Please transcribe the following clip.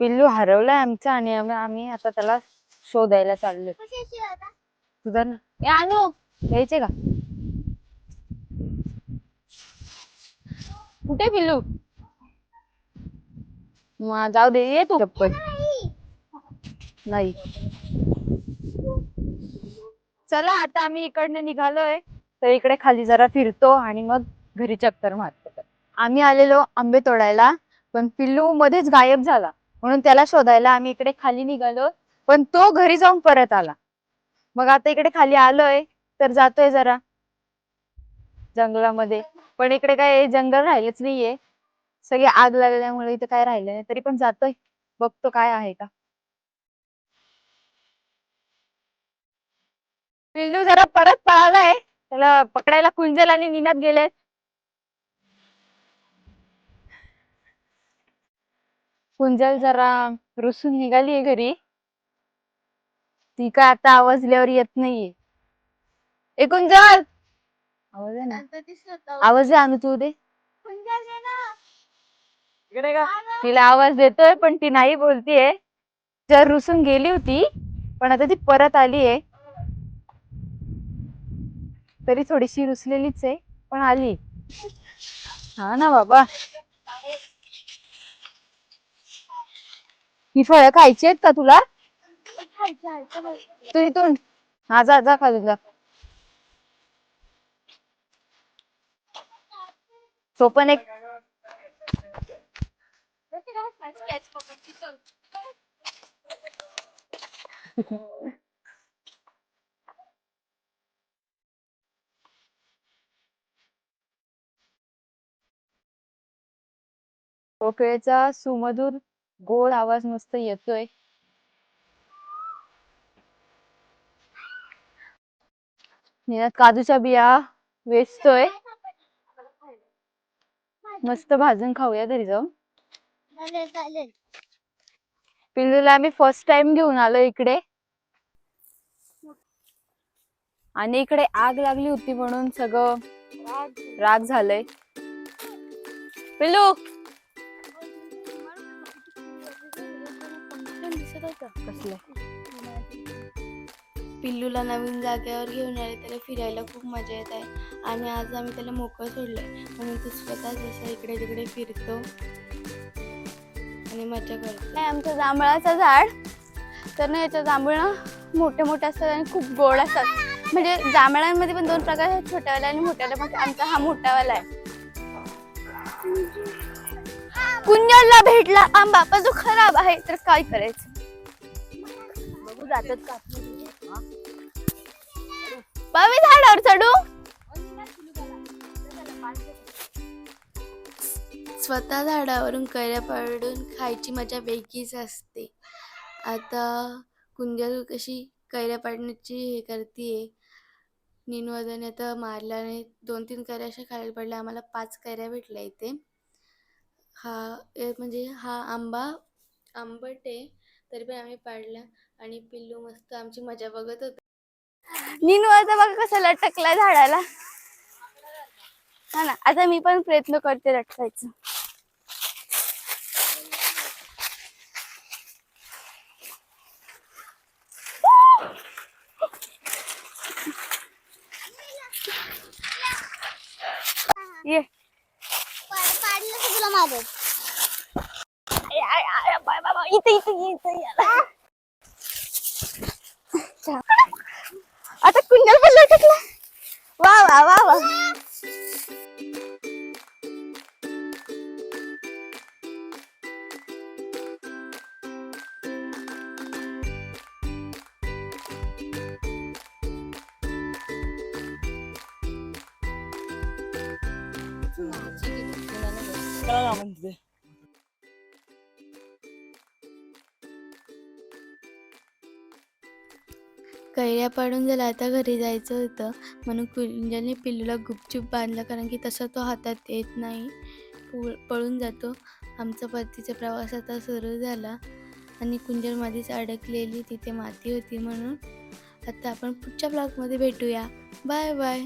पिल्लू हरवलाय आमचा आणि आम्ही आम्ही आता त्याला शोधायला चाललोय. तुझा ए आणू घ्यायचे का? कुठे पिल्लू? मग जाऊ दे ये तू. चप्पल. नाही. चला आता आम्ही इकडनं निघालोय. तर इकडे खाली जरा फिरतो आणि मग घरी चक्कर मारतो. आम्ही आलेलो आंबे तोडायला. पण पिल्लू मध्येच गायब झाला. म्हणून त्याला शोधायला आम्ही इकडे खाली निघालो. पण तो घरी जाऊन परत आला. मग आता इकडे खाली आलोय तर जातोय जरा. जंगलामध्ये. पण इकडे काय जंगल राहिलेच नाहीये. सगळी आग लागल्यामुळे इथे काय राहिलं नाही तरी पण जातोय. बघतो काय आहे का. पिल्लू जरा परत पळालाय. त्याला पकडायला कुंजल आणि निनात गेले कुंजल जरा रुसून निघालीये घरी. ती काय आता आवाजल्यावर येत नाहीये. ए कुंजल आवाज आहे ना? आवाज. आहे आणू तू दे. इकडे का तिला आवाज देतोय पण ती नाही बोलतीये. जर रुसून गेली होती पण आता ती परत आलीये. तरी थोडीशी रुसलेलीच आहे पण आली. हा ना बाबा. ही फळं खायची आहेत का तुला? तू इथून. हा जा जा खाली जा. तो पण एक कोकिळेचा सुमधुर गोड आवाज मस्त येतोय. निनाद काजूच्या बिया वेचतोय. मस्त भाजून खाऊया घरी जाऊन. पिल्लूला आम्ही फर्स्ट टाइम घेऊन आलो इकडे. आणि इकडे आग लागली होती म्हणून सगळं राग झालंय. पिल्लू! कसलं? पिल्लूला नवीन जागेवर घेऊन आले त्याला फिरायला खूप मजा येत आहे. आणि आज आम्ही त्याला मोकळं सोडलंय. म्हणून तो स्वतः जसं इकडे तिकडे फिरतो आणि मजा करतो. आहे आमचं जांभळाचं झाड. तर ना याच्या जांभूळ मोठे मोठे असतात आणि खूप गोड असतात. म्हणजे जांभळांमध्ये पण दोन प्रकार आहेत छोट्यावाला आणि मोठ्यावाला मग आमचा हा मोठावाला आहे. कुंजलला भेटला आंबा पण तो खराब आहे तर काय करायचं? जातात का बाबी झाडावर चढू. स्वतः झाडावरून कैऱ्या पाडून खायची मजा वेगळीच असते. आता कुंजल कशी कैऱ्या पाडण्याची हे करतीये? निनवदाने आता मारला नाही. दोन तीन कैऱ्या अशा खायला पडल्या. आम्हाला पाच कैऱ्या भेटल्या इथे. हा म्हणजे हा आंबा आंबट आहे. तरी पण आम्ही पाडला आणि पिल्लू मस्त आमची मजा बघत होता. निनू आता बघा कसा लटकला झाडाला. हा ना आता मी पण प्रयत्न करते लटकायचं. ये. पाडलं तुला माझं ए, आ, आ, बाय, बाय, बाय, इथे इथे ये, इथे ये. आता कुंजल पण लटकला वा वा वा वा कैऱ्या पाडून झाला आता घरी जायचं होतं म्हणून कुंजलने पिल्लूला गुपचूप बांधलं कारण की तसा तो हातात येत नाही. पळून जातो. आमचा परतीचा प्रवास आता सुरू झाला आणि कुंजल मध्येच अडकलेली तिथे माती होती म्हणून. आता आपण पुढच्या ब्लॉगमध्ये भेटूया. Bye bye.